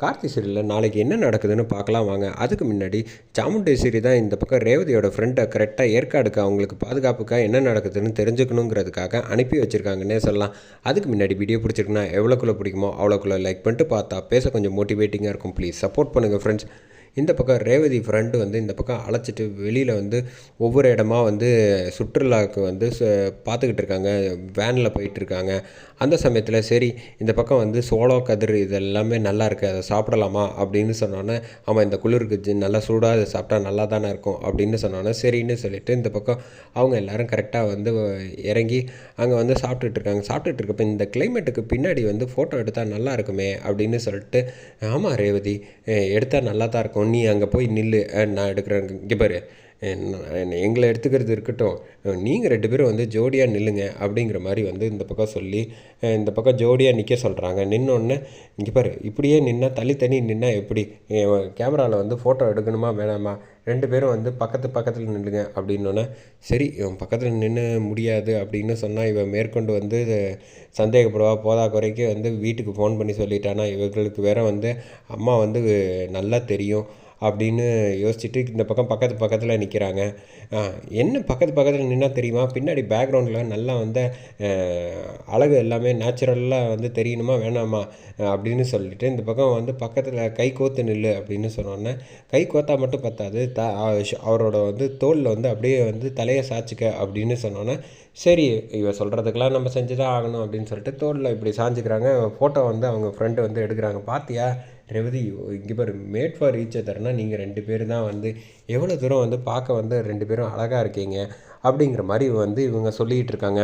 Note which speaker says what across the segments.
Speaker 1: கார்த்தி சீரியலில் நாளைக்கு என்ன நடக்குதுன்னு பார்க்கலாம் வாங்க. அதுக்கு முன்னாடி சாமுண்டேஸ்வரி தான் இந்த பக்கம் ரேவதியோட ஃப்ரெண்டை கரெக்டாக ஏற்காடுக்கு அவங்களுக்கு பாதுகாப்புக்காக என்ன நடக்குதுன்னு தெரிஞ்சுக்கணுங்கிறதுக்காக அனுப்பி வச்சுருக்காங்கன்னே சொல்லலாம். அதுக்கு முன்னாடி வீடியோ பிடிச்சிருக்குன்னா எவ்வளோக்குள்ளே பிடிக்குமோ அவ்வளோக்குள்ளே லைக் பண்ணிட்டு பார்த்தா பேச கொஞ்சம் மோட்டிவேட்டிங்காக இருக்கும். ப்ளீஸ் சப்போர்ட் பண்ணுங்கள் ஃப்ரெண்ட்ஸ் இந்த பக்கம் ரேவதி ஃப்ரெண்டு வந்து இந்த பக்கம் அழைச்சிட்டு வெளியில் வந்து ஒவ்வொரு இடமா வந்து சுற்றுலாவுக்கு வந்து ச- பார்த்துக்கிட்டு இருக்காங்க. வேனில் போயிட்டுருக்காங்க அந்த சமயத்தில் சரி இந்த பக்கம் வந்து சோளம் கதிர் இது எல்லாமே நல்லா இருக்குது அதை சாப்பிடலாமா? அப்படின்னு சொன்னோன்னே ஆமாம் இந்த குளிருக்கு ஜி- நல்லா சூடாக அதை சாப்பிட்டா நல்லா தானே இருக்கும் அப்படின்னு சொன்னோன்னே சரின்னு சொல்லிட்டு இந்த பக்கம் அவங்க எல்லாரும் கரெக்டாக வந்து இறங்கி அங்கே வந்து சாப்பிட்டுட்டு இருக்காங்க. சாப்பிட்டுட்டு இருக்கப்ப இந்த கிளைமேட்டுக்கு பின்னாடி வந்து ஃபோட்டோ எடுத்தால் நல்லா இருக்குமே அப்படின்னு சொல்லிட்டு ஆமாம் ரேவதி எடுத்தால் நல்லா தான் இருக்கும். நீ அங்கே போய் நில்லு. நான் எடுக்கிறேன். இங்கே பாரு. எங்களை எடுத்துக்கிறது இருக்கட்டும். நீங்கள் ரெண்டு பேரும் வந்து ஜோடியாக நில்லுங்க அப்படிங்கிற மாதிரி வந்து இந்த பக்கம் சொல்லி இந்த பக்கம் ஜோடியாக நிற்க சொல்கிறாங்க நின்னோடனே இங்கே பாரு இப்படியே நின்னா தள்ளி தண்ணி நின்னா எப்படி? கேமராவில் வந்து ஃபோட்டோ எடுக்கணுமா வேணாமா? ரெண்டு பேரும் வந்து பக்கத்து பக்கத்தில் நில்லுங்க அப்படின்னோடனே சரி இவன் பக்கத்தில் நின்று முடியாது அப்படின்னு சொன்னால் இவன் மேற்கொண்டு வந்து சந்தேகப்படுவா. போதா குறைக்கு வந்து வீட்டுக்கு ஃபோன் பண்ணி சொல்லிட்டானா. இவர்களுக்கு வேற வந்து அம்மா வந்து நல்லா தெரியும். அப்படின்னு யோசிச்சுட்டு இந்த பக்கம் பக்கத்து பக்கத்தில் நிற்கிறாங்க என்ன பக்கத்து பக்கத்தில் நின்னா தெரியுமா? பின்னாடி பேக்ரவுண்டில் நல்லா வந்து அழகு எல்லாமே நேச்சுரலாக வந்து தெரியணுமா? வேணாமா? அப்படின்னு சொல்லிட்டு இந்த பக்கம் வந்து பக்கத்தில் கை கோத்து நில்லு அப்படின்னு சொன்னோன்னே கை கோத்தா மட்டும் பத்தாது. த அவரோட வந்து தோளில் வந்து அப்படியே வந்து தலையை சாய்ச்சிக்க அப்படின்னு சொன்னோன்னே சரி இவ சொல்கிறதுக்கெல்லாம் நம்ம செஞ்சு தான் ஆகணும் அப்படின்னு சொல்லிட்டு தோளில் இப்படி சாஞ்சிக்கிறாங்க. ஃபோட்டோ வந்து அவங்க ஃப்ரெண்டு வந்து எடுக்கிறாங்க. பார்த்தியா ரேவதி இங்கே பேர் மேட் ஃபார் ரீச் அதர்னா நீங்கள் ரெண்டு பேர் தான் வந்து எவ்வளோ தூரம் வந்து பார்க்க வந்து ரெண்டு பேரும் அழகாக இருக்கீங்க அப்படிங்கிற மாதிரி வந்து இவங்க சொல்லிகிட்டு இருக்காங்க.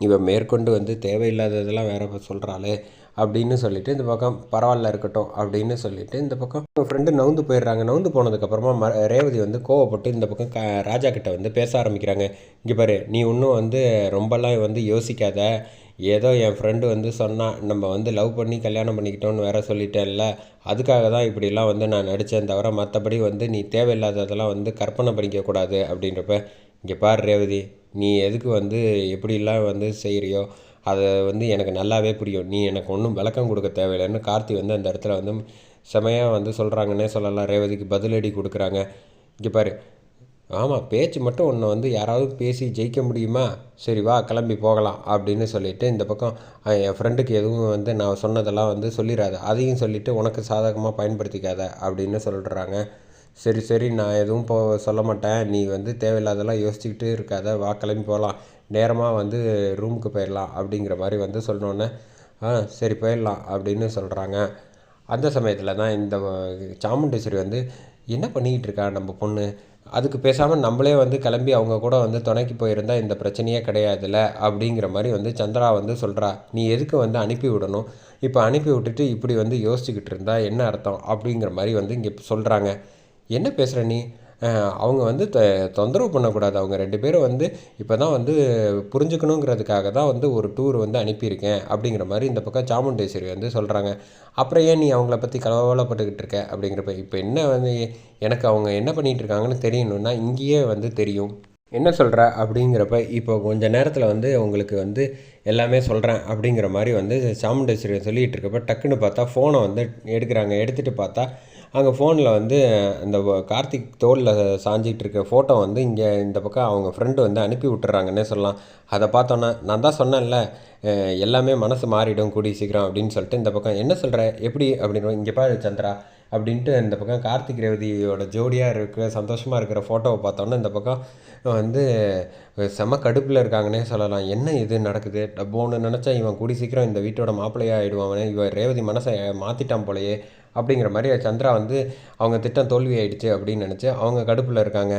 Speaker 1: இவன் மேற்கொண்டு வந்து தேவையில்லாததெல்லாம் வேற சொல்கிறாளே அப்படின்னு சொல்லிட்டு இந்த பக்கம் பரவாயில்ல இருக்கட்டும் அப்படின்னு சொல்லிட்டு இந்த பக்கம் ஃப்ரெண்டு நவுந்து போயிடுறாங்க. நவுந்து போனதுக்கப்புறமா ம ரேவதி வந்து கோவப்பட்டு இந்த பக்கம் க ராஜா கிட்ட வந்து பேச ஆரம்பிக்கிறாங்க. இங்கே பாரு நீ இன்னும் வந்து ரொம்பலாம் வந்து யோசிக்காத. ஏதோ என் ஃப்ரெண்டு வந்து சொன்னான் நம்ம வந்து லவ் பண்ணி கல்யாணம் பண்ணிக்கிட்டோன்னு வேற சொல்லிட்டேன்ல. அதுக்காக தான் இப்படிலாம் வந்து நான் நடித்தேன் தவிர மற்றபடி வந்து நீ தேவையில்லாததெல்லாம் வந்து கற்பனை பண்ணிக்கக்கூடாது அப்படின்றப்ப இங்கே பார் ரேவதி நீ எதுக்கு வந்து எப்படிலாம் வந்து செய்கிறியோ அதை வந்து எனக்கு நல்லாவே புரியும். நீ எனக்கு ஒன்றும் விளக்கம் கொடுக்க தேவையில்லைன்னு கார்த்தி வந்து அந்த இடத்துல வந்து செமையாக வந்து சொல்கிறாங்கன்னே சொல்லலாம். ரேவதிக்கு பதிலடி கொடுக்குறாங்க. இங்கே பாரு. ஆமாம் பேச்சு மட்டும் ஒன்று வந்து யாராவது பேசி ஜெயிக்க முடியுமா? சரி வா கிளம்பி போகலாம் அப்படின்னு சொல்லிவிட்டு இந்த பக்கம் என் ஃப்ரெண்டுக்கு எதுவும் வந்து நான் சொன்னதெல்லாம் வந்து சொல்லிடாத அதையும் சொல்லிவிட்டு உனக்கு சாதகமாக பயன்படுத்திக்காத அப்படின்னு சொல்கிறாங்க சரி சரி நான் எதுவும் போ சொல்ல மாட்டேன். நீ வந்து தேவையில்லாதெல்லாம் யோசிச்சுக்கிட்டு இருக்காத. வா கிளம்பி போகலாம் நேரமாக வந்து ரூமுக்கு போயிடலாம் அப்படிங்கிற மாதிரி வந்து சொன்னோன்னே ஆ சரி போயிடலாம் அப்படின்னு சொல்கிறாங்க அந்த சமயத்தில் தான் இந்த சாமுண்டேஸ்வரி வந்து என்ன பண்ணிக்கிட்டு இருக்கா நம்ம பொண்ணு? அதுக்கு பேசாமல் நம்மளே வந்து கிளம்பி அவங்க கூட வந்து துணைக்கு போயிருந்தால் இந்த பிரச்சனையே கிடையாதுல்ல அப்படிங்கிற மாதிரி வந்து சந்திரா வந்து சொல்கிறா நீ எதுக்கு வந்து அனுப்பி விடணும்? இப்போ அனுப்பி விட்டுட்டு இப்படி வந்து யோசிச்சுக்கிட்டு இருந்தால் என்ன அர்த்தம் அப்படிங்கிற மாதிரி வந்து இங்கே சொல்கிறாங்க என்ன பேசுகிற நீ? அவங்க வந்து தொ தொந்தரவு பண்ணக்கூடாது. அவங்க ரெண்டு பேரும் வந்து இப்போ தான் வந்து புரிஞ்சுக்கணுங்கிறதுக்காக தான் வந்து ஒரு டூர் வந்து அனுப்பியிருக்கேன் அப்படிங்கிற மாதிரி இந்த பக்கம் சாமுண்டேஸ்வரி வந்து சொல்கிறாங்க அப்புறம் ஏன் நீ அவங்கள பற்றி கலவலப்பட்டுக்கிட்டு இருக்க அப்படிங்கிறப்ப இப்போ என்ன வந்து எனக்கு அவங்க என்ன பண்ணிகிட்டு இருக்காங்கன்னு தெரியணும்னா இங்கேயே வந்து தெரியும். என்ன சொல்கிற அப்படிங்கிறப்ப இப்போ கொஞ்ச நேரத்தில் வந்து உங்களுக்கு வந்து எல்லாமே சொல்கிறேன் அப்படிங்கிற மாதிரி வந்து சாமுண்டேஸ்வரி சொல்லிகிட்டு இருக்கப்ப டக்குன்னு பார்த்தா ஃபோனை வந்து எடுக்கிறாங்க. எடுத்துகிட்டு பார்த்தா அங்கே ஃபோனில் வந்து இந்த கார்த்திக் தோளில் சாஞ்சிட்டு இருக்க ஃபோட்டோ வந்து இங்கே இந்த பக்கம் அவங்க ஃப்ரெண்டு வந்து அனுப்பி விட்டுறாங்கன்னே சொல்லலாம். அதை பார்த்தோன்னே நான் தான் சொன்னேன்ல எல்லாமே மனசு மாறிடும் கூடி சீக்கிரம் அப்படின்னு சொல்லிட்டு இந்த பக்கம் என்ன சொல்கிற எப்படி? அப்படின்னு இங்கே பாரு சந்திரா. அப்படின்ட்டு இந்த பக்கம் கார்த்திக் ரேவதியோட ஜோடியாக இருக்கிற சந்தோஷமாக இருக்கிற ஃபோட்டோவை பார்த்தோன்னே இந்த பக்கம் வந்து செம கடுப்பில் இருக்காங்கன்னே சொல்லலாம். என்ன இது நடக்குது? டப்போன்னு நினச்சா இவன் கூடி சீக்கிரம் இந்த வீட்டோட மாப்பிள்ளையாக ஆகிடுவான் இவன் ரேவதி மனசை மாற்றிட்டான் போலயே. அப்படிங்கிற மாதிரி சந்திரா வந்து அவங்க திட்டம் தோல்வி ஆயிடுச்சு அப்படின்னு நினச்சி அவங்க கடுப்பில் இருக்காங்க.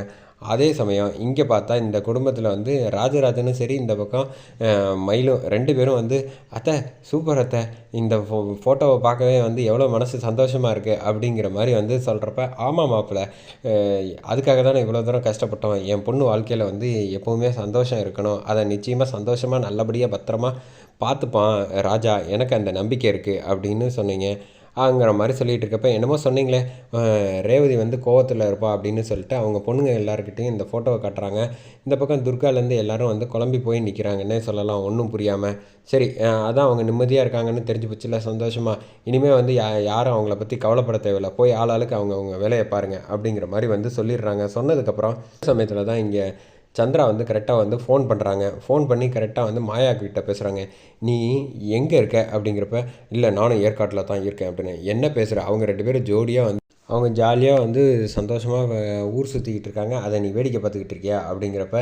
Speaker 1: அதே சமயம் இங்கே பார்த்தா இந்த குடும்பத்தில் வந்து ராஜராஜனும் சரி இந்த பக்கம் மயிலும் ரெண்டு பேரும் வந்து அத்தை சூப்பர் அத்தை இந்த ஃபோ ஃபோட்டோவை பார்க்கவே வந்து எவ்வளோ மனசு சந்தோஷமாக இருக்குது அப்படிங்கிற மாதிரி வந்து சொல்கிறப்ப ஆமாம் மாப்பிள்ள அதுக்காக தான் இவ்வளோ தூரம் கஷ்டப்பட்டோம். என் பொண்ணு வாழ்க்கையில் வந்து எப்போவுமே சந்தோஷம் இருக்கணும். அதை நிச்சயமாக சந்தோஷமாக நல்லபடியாக பத்திரமா பார்த்துப்பான் ராஜா. எனக்கு அந்த நம்பிக்கை இருக்குது அப்படின்னு சொன்னீங்க. ஆங்கிற மாதிரி சொல்லிகிட்டு இருக்கப்ப என்னமோ சொன்னீங்களே ரேவதி வந்து கோவத்தில் இருப்பா அப்படின்னு சொல்லிட்டு அவங்க பொண்ணுங்க எல்லாருக்கிட்டையும் இந்த ஃபோட்டோவை காட்டுறாங்க. இந்த பக்கம் துர்காலேருந்து எல்லோரும் வந்து குழம்பி போய் நிற்கிறாங்கன்னே சொல்லலாம் ஒன்றும் புரியாமல் சரி அதான் அவங்க நிம்மதியாக இருக்காங்கன்னு தெரிஞ்சு போச்சுல சந்தோஷமாக இனிமேல் வந்து யா யாரும் அவங்கள பற்றி கவலைப்பட தேவையில்ல. போய் ஆளாளுக்கு அவங்க அவங்க வேலையை பாருங்கள் அப்படிங்கிற மாதிரி வந்து சொல்லிடுறாங்க. சொன்னதுக்கப்புறம் சமயத்தில் தான் இங்கே சந்திரா வந்து கரெக்டாக வந்து ஃபோன் பண்ணுறாங்க ஃபோன் பண்ணி கரெக்டாக வந்து மாயாக்கிட்ட பேசுகிறாங்க நீ எங்கே இருக்க? அப்படிங்கிறப்ப இல்லை நானும் ஏற்காட்டில் தான் இருக்கேன் அப்படின்னு. என்ன பேசுகிற அவங்க ரெண்டு பேரும் ஜோடியாக வந்து அவங்க ஜாலியாக வந்து சந்தோஷமாக ஊர் சுற்றிக்கிட்டு இருக்காங்க. அதை நீ வேடிக்கை பார்த்துக்கிட்டு இருக்கியா? அப்படிங்கிறப்ப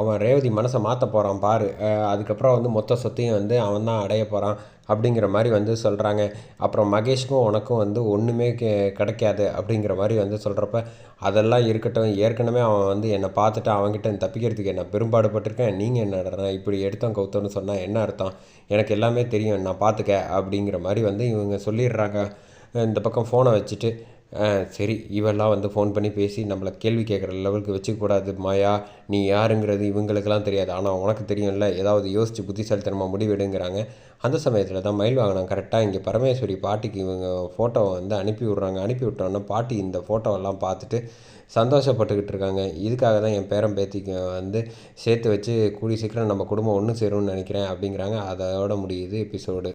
Speaker 1: அவன் ரேவதி மனசை மாற்ற போகிறான் பாரு. அதுக்கப்புறம் வந்து மொத்த சொத்தையும் வந்து அவன் தான் அடைய போகிறான் அப்படிங்கிற மாதிரி வந்து சொல்கிறாங்க அப்புறம் மகேஷ்க்கும் உனக்கும் வந்து ஒன்றுமே கே கிடைக்காது அப்படிங்கிற மாதிரி வந்து சொல்கிறப்ப அதெல்லாம் இருக்கட்டும். ஏற்கனவே அவன் வந்து என்னை பார்த்துட்டு அவன்கிட்ட தப்பிக்கிறதுக்கு என்ன பெரும்பாடுபட்டிருக்கேன் நீங்கள் என்ன இப்படி எடுத்தோம் கவுத்தோன்னு சொன்னால் என்ன அர்த்தம்? எனக்கு எல்லாமே தெரியும். நான் பார்த்துக்க அப்படிங்கிற மாதிரி வந்து இவங்க சொல்லிடுறாங்க. இந்த பக்கம் ஃபோனை வச்சுட்டு சரி இவெல்லாம் வந்து ஃபோன் பண்ணி பேசி நம்மளை கேள்வி கேட்குற லெவலுக்கு வச்சுக்கூடாது மாயா. நீ யாருங்கிறது இவங்களுக்கெல்லாம் தெரியாது. ஆனால் உனக்கு தெரியும்ல ஏதாவது யோசித்து புத்திசாலித்தனமாக முடிவெடுங்கிறாங்க. அந்த சமயத்தில் தான் மயில் வாங்கினாங்க கரெக்டாக இங்கே பரமேஸ்வரி பாட்டிக்கு இவங்க ஃபோட்டோவை வந்து அனுப்பி விட்றாங்க. அனுப்பி விட்டோன்னா பாட்டி இந்த ஃபோட்டோவெல்லாம் பார்த்துட்டு சந்தோஷப்பட்டுக்கிட்டு இருக்காங்க. இதுக்காக தான் என் பேரன் பேத்திக்கு வந்து சேர்த்து வச்சு கூடி சீக்கிரம் நம்ம குடும்பம் ஒன்று சேரும்னு நினைக்கிறேன் அப்படிங்கிறாங்க. அதோட முடியுது எபிசோடு